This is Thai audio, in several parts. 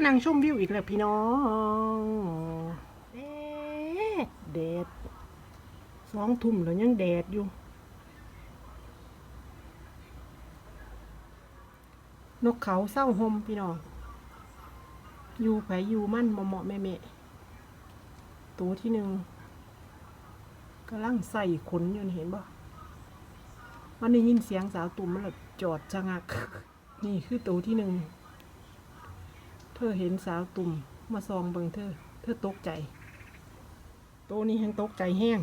มานั่งชมวิวอีกแล้วพี่น้องแดดแดดสองทุ่มแล้วยังแดดอยู่ นกเขาเศร้าหมพี่น้อง อยู่ไผอยู่มั่นเหมาะๆแม่แม่ๆตัวที่หนึ่งกำลังใส่ขนอยู่นี่เห็นบ่มันได้ยินเสียงสาวตุ่มมันละจอดชะงัก นี่คือตัวที่หนึ่ง เธอเห็นสาวตุ่มมาซองเบิงเธอ เธอตกใจตัวนี้ยังตกใจแห้ง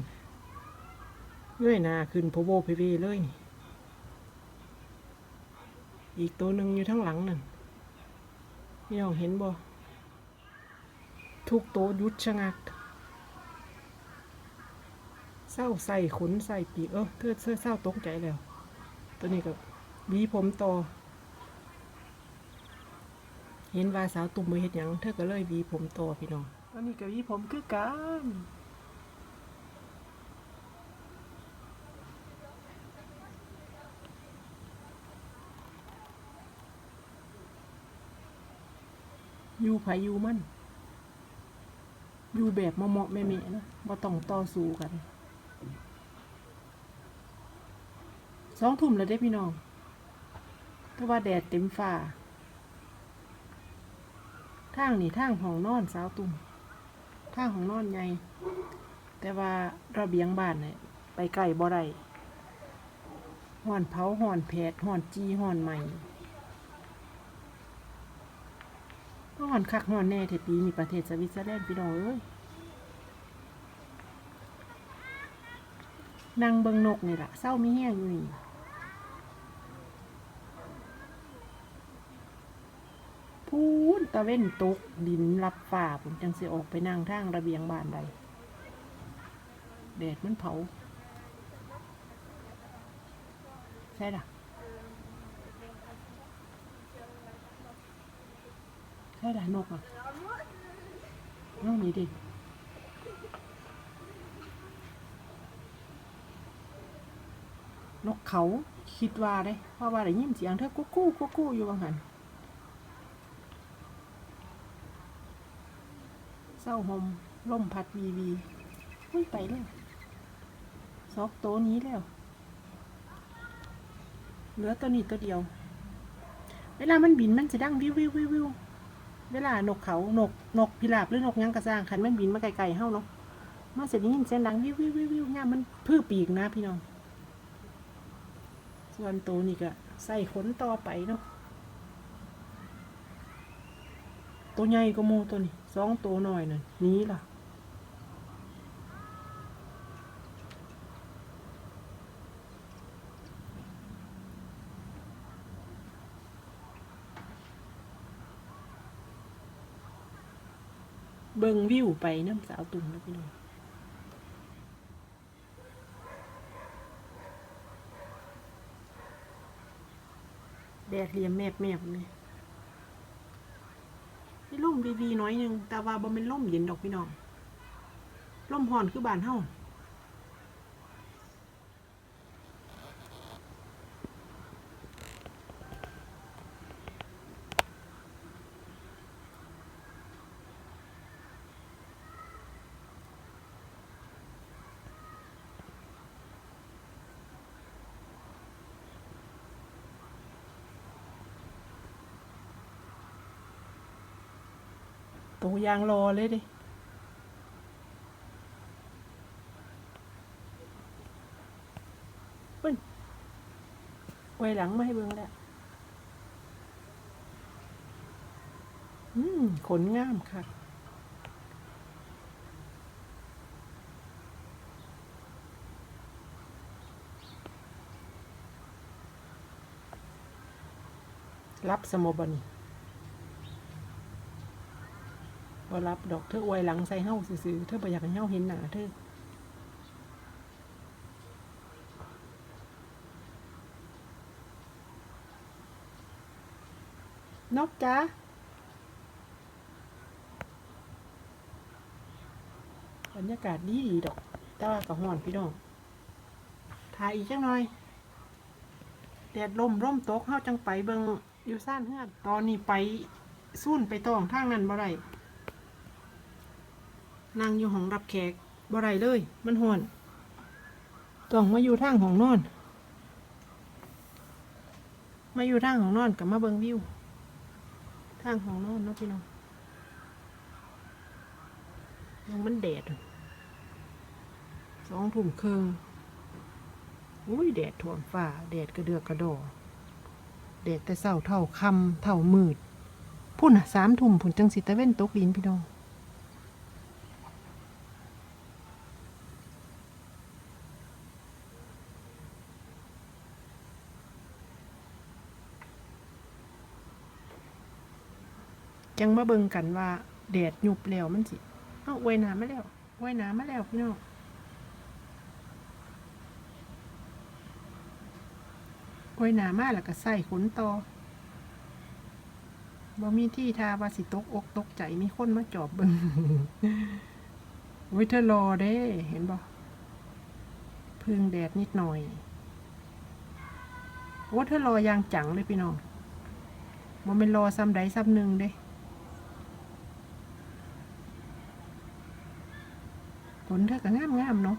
เงื่อยนาขึ้นพโบพเวเลยนี่ อีกตัวหนึ่งอยู่ทั้งหลังนั่นพี่น้องเห็นบ่ทุกตัวยุดชะงักเศร้าใส่ขนใส่ปีกเออเธอเธอเศร้าตกใจแล้ว ตัวนี้ก็หวีผมต่อ เห็นว่าสาวตุ่มมือเฮ็ดหยังเธอก็เลยหวีผมต่อพี่น้องตัวนี้ก็หวีผมคือกันอยู่ไผอยู่มัน อยู่แบบเหมาะๆแม่ๆนะบ่ต้องต่อสู้กัน สองทุ่มแล้วเด้พี่น้อง แต่ว่าแดดเต็มฟ้า ทางนี่ทางห้องนอนสาวตุ่มทางห้องนอนใหญ่แต่ว่าระเบียงบ้านเนี่ยไปไกลบ่ได้ห่อนเผาห่อนแผดห่อนจีห่อนใหม่ห่อนคักห่อนแน่เทปีนี่ประเทศสวิตเซอร์แลนด์พี่น้องเอ้ยนั่งเบิงนกนี่แหละเศร้ามีแห้งอยู่นี่ พูนตะเว้นตกดินรับฝ่าผมจังสิออกไปนั่งทางระเบียงบ้านใดแดดมันเผา ใช่ล่ะใช่ล่ะนกอะนกนี้ดินกเขาคิดว่าได้เพราะว่าได้ยินเสียงเธอกุ๊กกู้กุ๊กกู้อยู่บางหัน เศร้าหมล่มพัดวีวีอุ้ยไปแล้วซอกโตนี้แล้ว เหลือตัวนี้ตัวเดียว เวลามันบินมันจะดังวิววิววิววิวเวลานกเขานกนกพิราบหรือนกยังกระซ่างคันมันบินมาไกลๆเฮาเนาะมันจะได้ยินเสียงดังวิววิววิววิวเนี่ยมันพื้ปีกนะพี่น้อง ส่วนตัวนี่ก็ใส่ขนต่อไปเนาะ ตัวใหญ่ก็โมตัวนี้สองตัวหน่อยน่ะนี้ล่ะ เบิ่งวิวไปน้ำสาวตุ่มแล้วพี่น้องแดดเหลี่ยมแมบแมบเลย นี่ล่มวีวีน้อยหนึ่งแต่ว่าบ่เป็นล่มเย็นดอกพี่น้องล่มห่อนคือบานเฮา ตัวยางรอเลยดิปึ้นไว้หลังไมาให้เบิ่งแล้วอืมขนงามค่ะรับสมบัน บ่รับดอกเธออวยหลังใส่เฮาซื่อๆเธอบ่อยากให้เฮาเห็นหน้าเธอนกจ้าบรรยากาศดีดีดอก แต่ว่าก็ฮ้อนพี่น้องถ่ายอีกจังหน่อยแดดลมร่มตกเฮาจังไปเบิงอยู่ซ่านเฮือนตอนนี้ไปสุ่นไปตองทางนั้นบ่ไร นั่งอยู่ห้องรับแขกบ่ไรเลย มันห่อนต้องมาอยู่ทางห้องนอน มาอยู่ทางห้องนอนกับมาเบิงวิว ทางห้องนอนเนาะพี่น้องยังมันแดดสองทุ่มครึ่งอุ้ยแดดท่วมฟ้าแดดกระเดือกกระดอแดดแต่เศร้าเท่าคำเท่ามืดพุ่นอะสามทุ่มพุ่นจังสิตะเว้นตกดินพี่น้อง จังมาเบิ่งกันว่าแดดหยุบแล้วมันสิเอ้าไว้น้ำมาแล้วไว้น้ำมาแล้วพี่น้องไว้น้ำมาแล้วก็ใส่ขนต่อบ่มีที่ทาว่าสิตกอกตกใจมีคนมาจอบเบิ่งว้เธอรอเด้ เห็นบ่พึ่งแดดนิดหน่อยโอ้เธอรอยางจังเลยพี่น้องบ่เป็นรอซ้ำใดซ้ำหนึ่งเด้ ลเธอก็งามงามๆเนาะ